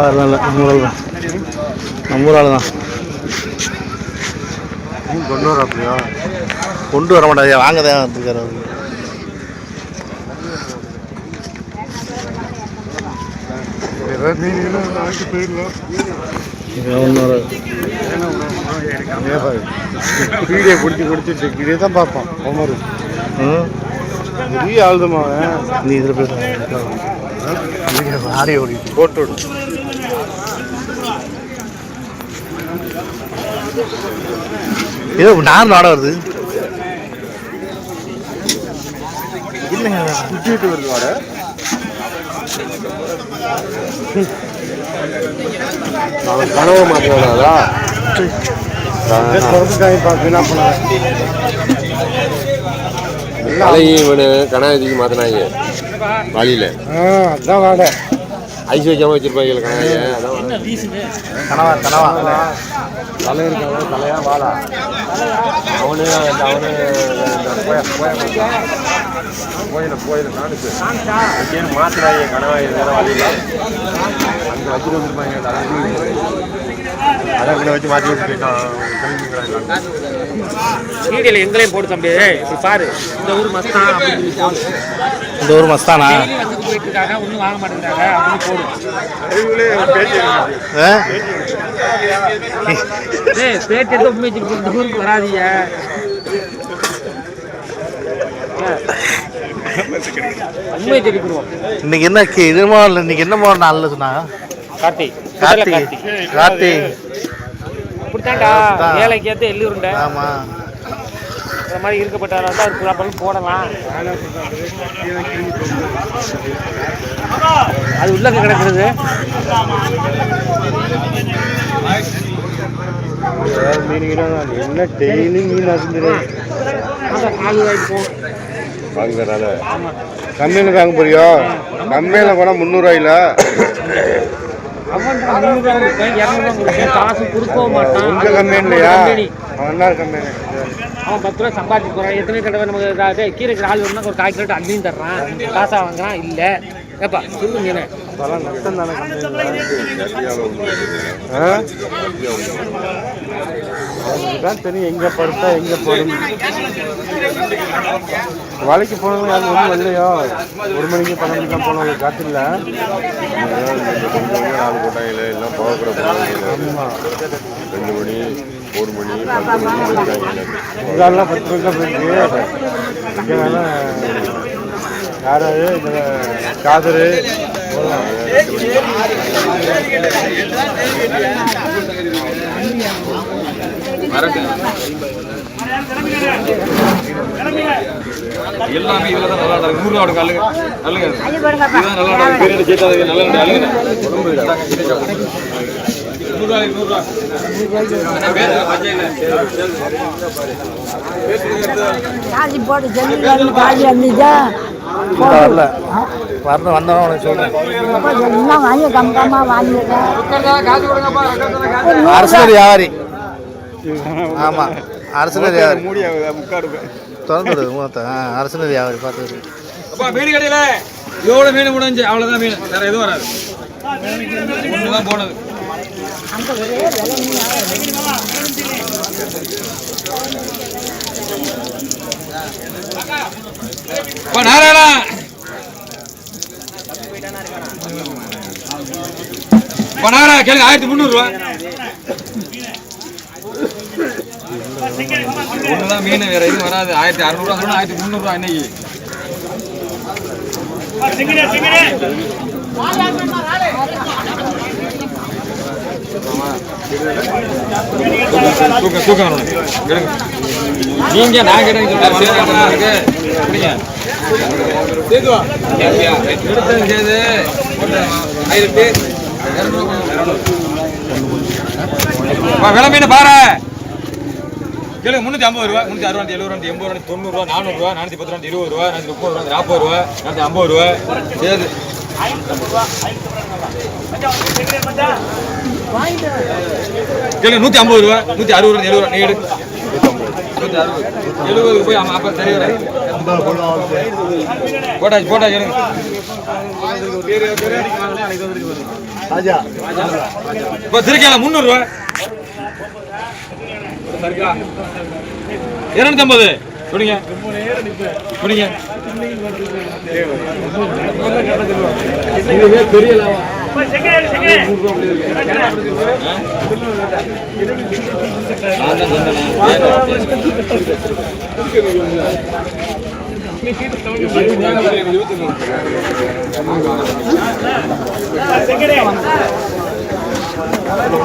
வியாபாரம் இல்லை நம்ம ஊரால் தான். நம்ம ஊரால் தான். கொண்டு வர அப்படியா? கொண்டு வர மாட்டாங்க. வாங்க தான் வந்துருக்காரு அவரு. வீடியோ பிடிச்சி பிடிச்சிட்டு இதே தான் பார்ப்பான் ம் பெரிய ஆளுதமா நீ இதில் போயிட்டு ஆடியோ ஓடிட்டு போட்டு ஏதோ நார் நாட வருது. இல்லைங்க. சுற்றிட்டு வருது வாட. அவன் கனவு மாத்தினாதா திறந்துட்டாங்க பார்த்து தலையும் இவனு கணாதிக்கு மாத்தினாங்க. வழியில. அதான் வாட. ஐஸ் வைக்காம வச்சிருப்பாங்க கணாய. கனவா கனவா. தலை இருக்காங்க தலையா வாடா. அவனு அந்த அவனு கோயில கோயில காணிச்சு அங்கேயும் மாத்தினாங்க கணவாய் வேற வழியில. அங்கே வச்சுட்டு வந்துருப்பாங்க அதை அங்கே வச்சு மாற்றி போயிட்டான். எங்களையும் போடு தம்பி. இப்ப பாரு. இந்த ஊர் மஸ்தான் இந்த ஒரு மஸ்தானா? டெய்லி வந்துட்டு போயிட்டு இருக்காங்க ஒன்றும் வாங்க மாட்டேங்கிறாங்க அப்படின்னு போடு. ஆ? ஏய் பேட்டி எடுத்து உண்மை இந்த ஊருக்கு வராதீங்க. உண்மையை தெரிவிக்கிறோம் இன்னைக்கு என்ன இல்லை இன்னைக்கு என்ன மாதிரி நாளில் சொன்னாங்க? கார்த்தி. கார்த்தி. கார்த்திகை அப்படித்தான்டா அப்படித்தான். வேலைக்கு ஏற்ற எள்ளி ஆமாம் இந்த மாதிரி இருக்கப்பட்டாலும் தான் ஒரு ப்ராப்ளம் போடலாம். அது உள்ள கிடக்குறது. என்ன டெய்லி மீன் போகும் வாங்குறதுனால கம்மியில் வாங்க போறியோ கம்மியில் போனால் முந்நூறுவாயில காசு கொடுக்கவும் மாட்டான். உங்க கம்மி இல்லையா? கம்மி அவன் பத்து ரூபா சம்பாதிச்சு போறான். எத்தனை தடவை நமக்கு இதாவது கீரைக்கு ஆள் வேணும்னா ஒரு கால் கிலோ அங்கேயும் தர்றான். காசா வாங்குறான். இல்ல. ஏப்பா சொல்லுங்க அதெல்லாம் நஷ்டம் தானே. தான் தெரியும் எங்கே படுத்தா எங்கே படும் வேலைக்கு போனவங்க யாரும் ஒன்றும் வரலையோ ஒரு மணிக்கு பன்னெண்டு தான் போனவங்க காத்துல நாலு போட்டாங்களே எல்லாம் போகக்கூட போனாங்க ரெண்டு மணி ஒரு மணி இதெல்லாம் பத்து தான் போயிருக்கு இங்கே வேணா யாராவது இந்த காதரு எல்லாமே இதுல தான் நல்லா இருக்கு நூறு ரூபா இதுதான் நல்லா இருக்கு நல்ல உடம்பு நூறு ரூபாய் நூறு ரூபா காசி போட்டு ஜல்லிக்கட்டு காசி வந்துச்சா இன்னும் வரல வரணும் வந்தவன் உனக்கு வாங்கி வாங்கிடுறேன் அரசு வியாபாரி ஆமாம் அரசு வியாபாரி மூடி முக்காடு திறந்துடு மூத்த அரசு வியாபாரி பார்த்து அப்பா மீன் கடையில இதோட மீன் முடிஞ்சு அவ்வளவுதான் மீன் வேற எதுவும் வராது ஒண்ணுதான் போனது அப்பா நாராயணா. அப்பா நாராயணா கேளுங்க ஆயிரத்தி முந்நூறு ரூபா. மீன் வேற எதுவும் வராது. ஆயிரத்தி அறுநூறுவா சொன்னா ஆயிரத்தி முந்நூறுவா இன்னைக்கு. தூக்க தூக்க வரணும். எடுங்க நீங்க நான் கேட்டேன் சொல்லுங்க செய்து ஆயிரத்தி விலை மீன் பாரு. கேளுங்க முந்நூற்றி ஐம்பது ரூபா முந்நூற்றி அறுபது எழுபது எண்பது ரூபா தொண்ணூறுரூவா நானூறுரூவா நானூற்றி பத்து ரூபா இருபது ரூபா நானூற்றி முப்பது ரூபா நாற்பது ரூபா நானூற்றி ஐம்பது ரூபா சரி கேளுங்க நூற்றி ஐம்பது ரூபா நூற்றி அறுபது ரூபா எழுபது ரூபா நீ எடு. நூற்றி அறுபது எழுபதுக்கு போய் ஆமாம் அப்போ வராது போட்டாச்சு போட்டாச்சு எடுங்க இப்போ திருக்கையில் முந்நூறுரூவா இரநூத்தம்பது. குடிங்க குடிங்க இதுவே பெரிய லாபம்.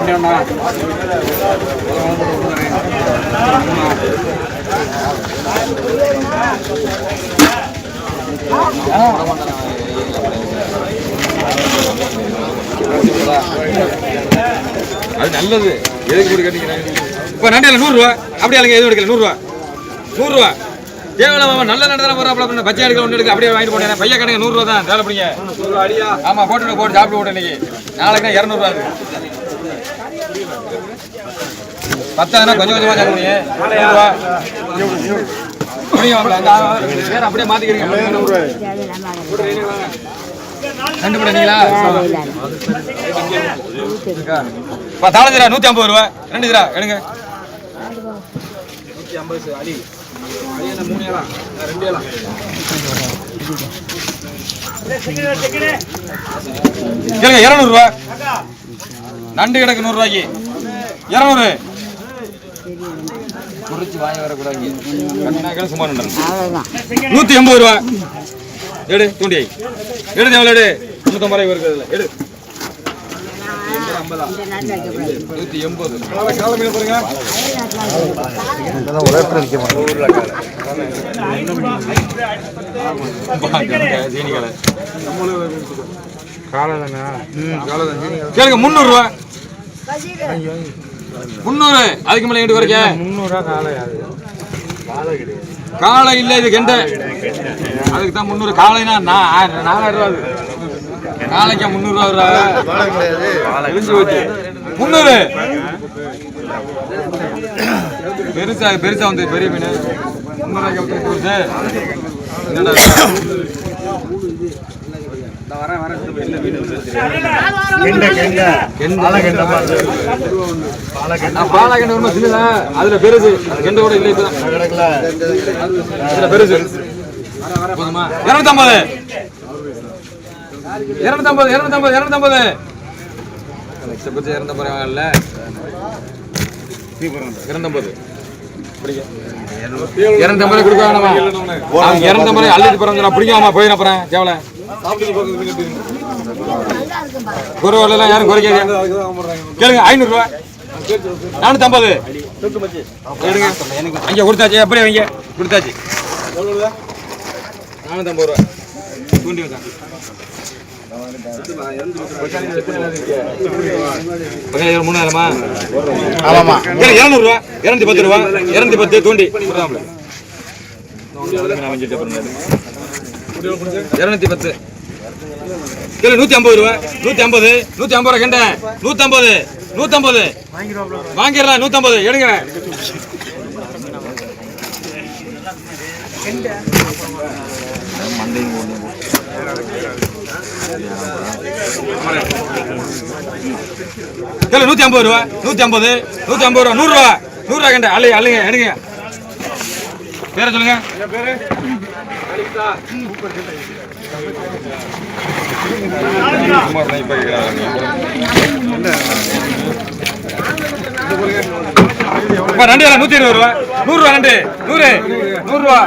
நான் தான் நல்லது. எதுக்கு போட்டு கட்டிக்கிறாங்க இப்போ நண்டியில் நூறுரூவா. அப்படியே இல்லைங்க எதுவும் எடுக்கல நூறுரூவா. நூறுரூவா. தேவையில்ல மாமா நல்ல நண்டு தானே அப்படின்னு பச்சை எடுக்க ஒன்று எடுக்க அப்படியே வாங்கிட்டு போனேன். பையன் கணக்கு நூறுரூவா தான் தேவை பிடிங்க ஆமாம் போட்டு போட்டு சாப்பிட்டு போட்டு இன்னைக்கு. நாளைக்கு இரநூறுவா அது. பத்தாயிரம் கொஞ்சம் கொஞ்சமாக சாப்பிட முடியும். நூறுரூவா. அப்படியே மாற்றிக்கிறீங்க ரெண்டு போடுறீங்களா பா தாளஞ்சிரா நூற்றி ஐம்பது ரூபா. ரெண்டு ஜிரா எடுங்க. கேளுங்க இரநூறுவா நண்டு கிடக்கு நூறுரூவாய்க்கு இரநூறு. குறிச்சு வாங்கி வரக்கூடாது. சும்மா நூற்றி எண்பது ரூபா. எடு தூண்டி எடு எவ்வளோ எடு முந்நூற்றம்பது ரூபாய் இருக்கிறதுல எடு. இந்த எண்பது காலை மீன் பாருங்க ஒரே இடத்துல மாட்டேன் கேளுங்க முந்நூறுரூவா முந்நூறு. அதுக்கு மேலே எங்கிட்டு குறைக்க முந்நூறுரூவா காலை அது காலை இல்லை இது கெண்டை. அதுக்கு தான் முந்நூறு. காலைனா நான் ஆயிரம் நாலாயிரம் ரூபா அது. காலைக்கா முந்நூறுரூவா வருதா? இழிஞ்சு போச்சு. முந்நூறு. பெருசா பெருசா வந்து பெரிய மீன். முந்நூறுவாய்க்கு போகுது என்னடா அதுல பெருசு. அது கெண்ட கூட இல்லை இப்பதான். இதுல பெருசு. போதுமா? இருநூத்தம்பது இருநூத்தம்பது இருநூத்தம்பது. இருநூத்தம்பது லட்சபட்ச இருநூத்தம்பது இல்ல. இருநூத்தம்பது. இருநூத்தம்பது கொடுக்க வேணாமா அவங்க இருநூத்தம்பது அள்ளிட்டு போறோம் பிடிக்காமா போயிடும் அப்புறம். கேவல. குறவெல்லாம் யாரும் குறைக்காது கேளுங்க ஐநூறுரூவா நானூற்றம்பது எடுங்க. அங்கே கொடுத்தாச்சு. அப்படியே வைங்க. கொடுத்தாச்சு. நானூற்றம்பது ரூபா தூண்டி வந்தான். மூணாயிரமா? ஆமாம்மா. கேளு இரநூறுவா? இரநூத்தி பத்து ரூபா? இரநூத்தி பத்து தூண்டி. இரநூத்தி பத்து. கேளு நூற்றி ஐம்பது ரூபா. நூற்றி ஐம்பது நூற்றி ஐம்பது ரூபா கெண்ட. நூற்றம்பது நூற்றம்பது வாங்கிடலாம் நூற்றம்பது எடுங்க. இல்லை நூற்றி ஐம்பது ரூபா. நூற்றி ஐம்பது நூற்றி ஐம்பது ரூபா. நூறுரூவா நூறுரூவா கண்ட அள்ளி அள்ளுங்க எடுங்க. பேர சொல்லுங்க. ரெண்டு நூத்தி இருபது ரூபா. நூறு ரெண்டு நூறு நூறுரூவா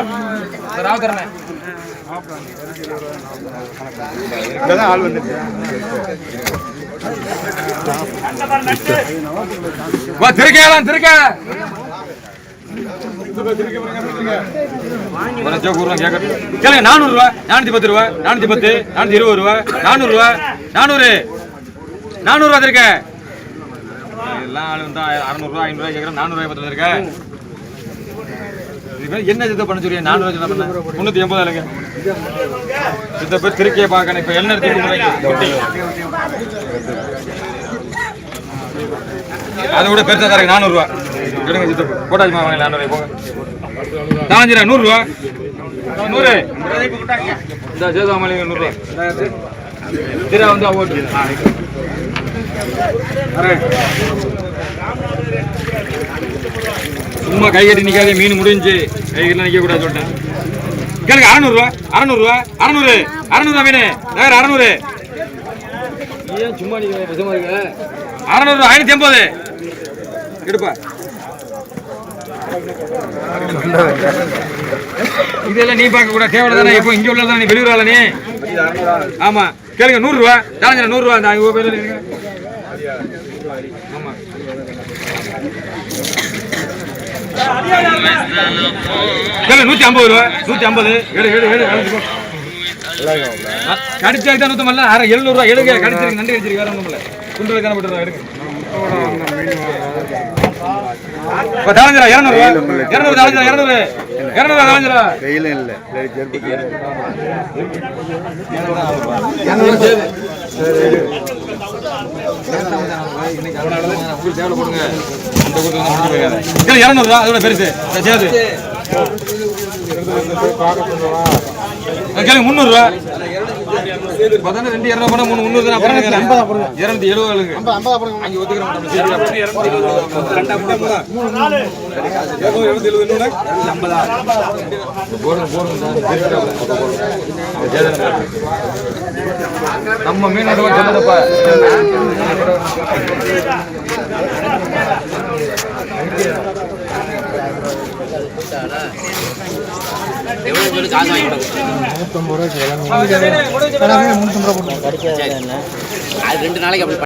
இங்கதான் ஆள் வந்துருக்கு வா திருக்கையெல்லாம் திருக்க. கேளுங்க நானூறு ரூபா நானூத்தி பத்து ரூபா நானூத்தி பத்து நானூத்தி இருபது ரூபா நானூறு ரூபா நானூறு. நானூறு ரூபா இருக்க எல்லாம் ஆளு வந்தா அறுநூறுவா ஐநூறுவா கேட்குறேன் நானூறுவா பத்து இருக்க இதுக்கு என்ன சித்த பண்ண சொல்லியா நானூறு சித்த பண்ண. முந்நூற்றி எண்பது இல்லைங்க. சித்த பேர் திருக்கையை பார்க்கணும் இப்போ என்ன எடுத்து குட்டி அதை விட பெருசாக தரேன் நானூறுரூவா எடுங்க சித்த போட்டாச்சு வாங்க நானூறு போங்க. நாலஞ்சு நூறுரூவா நூறு இந்த சேதாமலை நூறுரூவா திரா வந்து ஓட்டு. வரேன். சும்மா கை கட்டி நிக்காதே மீன் முடிஞ்சு. கை கட்டி நிக்க கூடாது சொல்லிட்டேன். கேளுங்க அறநூறுவா அறநூறுவா அறநூறு அறநூறுவா மீன். வேற அறநூறு. ஏன் சும்மா நீங்க விஷமா இருக்க? ஐநூத்தி எண்பது எடுப்பா. இதெல்லாம் நீ பார்க்க கூட தேவை தானே இப்போ இங்க உள்ளதானே நீ வெளியூர் ஆளனே ஆமா. கேளுங்க நூறு ரூபா தாங்க நூறு ரூபா அந்த ஐம்பது பேர் நூத்தி ஐம்பது ரூபா. நூத்தி ஐம்பது. ஏழு ஏழு ஏழு கழிச்சுக்கோ கடிச்சு நூத்தம் இல்ல அரை எழுநூறு ரூபா எடுங்க. கடிச்சிருக்கு நன்றி கடிச்சிருக்கு வேற ஒண்ணும் இல்ல குண்டு காணப்பட்டு எடுங்க. இரநூறு. இரநூறு தாளஞ்சிரா இரநூறு. இரநூறு தாளஞ்சிரா வெயிலும் இல்லை இரநூறுவா அதோட பெருசு. சேது கேளுங்க முந்நூறுவா பார்த்தா ரெண்டு இரநூறு போனா மூணு முந்நூறு இரநூத்தி எழுபது அங்கே ஒத்துக்கிறோம் நம்ம மீன் சொன்னதப்பா அது ரெண்டு நாளைக்கு அப்படி